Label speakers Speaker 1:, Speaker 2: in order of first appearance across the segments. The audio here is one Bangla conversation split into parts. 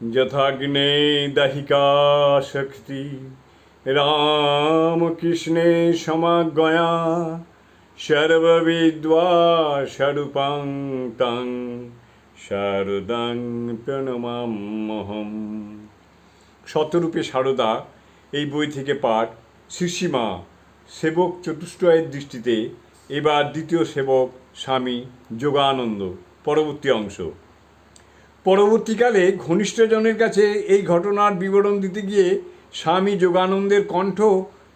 Speaker 1: যথাগ্নে দাহিকা শক্তি। রামকৃষ্ণে সমাগয়া সর্ববিদ্বা স্বরূপাং তং শারদাং প্রণমাম্যহম শতরূপে সারদা এই বই থেকে পাঠ শিশিমা সেবক চতুষ্টয়ের দৃষ্টিতে, এবার দ্বিতীয় সেবক স্বামী যোগানন্দ, পরবর্তী অংশ। পরবর্তীকালে ঘনিষ্ঠজনের কাছে এই ঘটনার বিবরণ দিতে গিয়ে স্বামী যোগানন্দের কণ্ঠ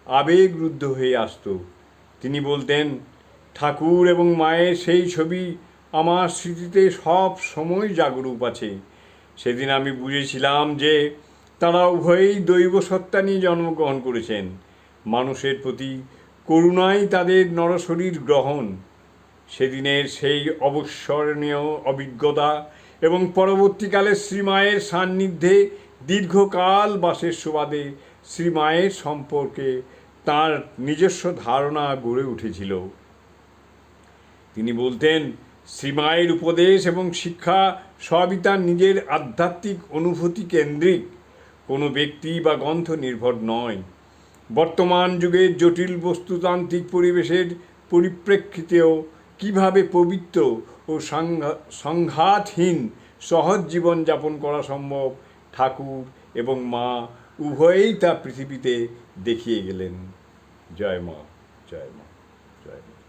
Speaker 1: আবেগরুদ্ধ হয়ে আসত। তিনি বলতেন, ঠাকুর এবং মায়ের সেই ছবি আমার স্মৃতিতে সব সময় জাগরূপ আছে। সেদিন আমি বুঝেছিলাম যে তারা উভয়েই দৈব সত্তা নিয়ে জন্মগ্রহণ করেছেন। মানুষের প্রতি করুণাই তাদের নরশরীর গ্রহণ। সেদিনের সেই অবস্মরণীয় অভিজ্ঞতা এবং পরবর্তীকালে শ্রীমায়ের সান্নিধ্যে দীর্ঘকাল বাসের সুবাদে শ্রীমায়ের সম্পর্কে তার নিজস্ব ধারণা গড়ে উঠেছিল। তিনি বলতেন শ্রীমায়ের উপদেশ এবং শিক্ষা সবই তার নিজের আধ্যাত্মিক অনুভূতি কেন্দ্রিক। কোনো ব্যক্তি বা গ্রন্থ নির্ভর নয়। বর্তমান যুগের জটিল বস্তুতান্ত্রিক পরিবেশের পরিপ্রেক্ষিতেও কীভাবে পবিত্র ও সংঘা- সংঘাতহীন সহজ জীবন যাপন করা সম্ভব? ঠাকুর এবং মা উভয়েই তা পৃথিবীতে দেখিয়ে গেলেন। জয় মা জয় মা জয় মা।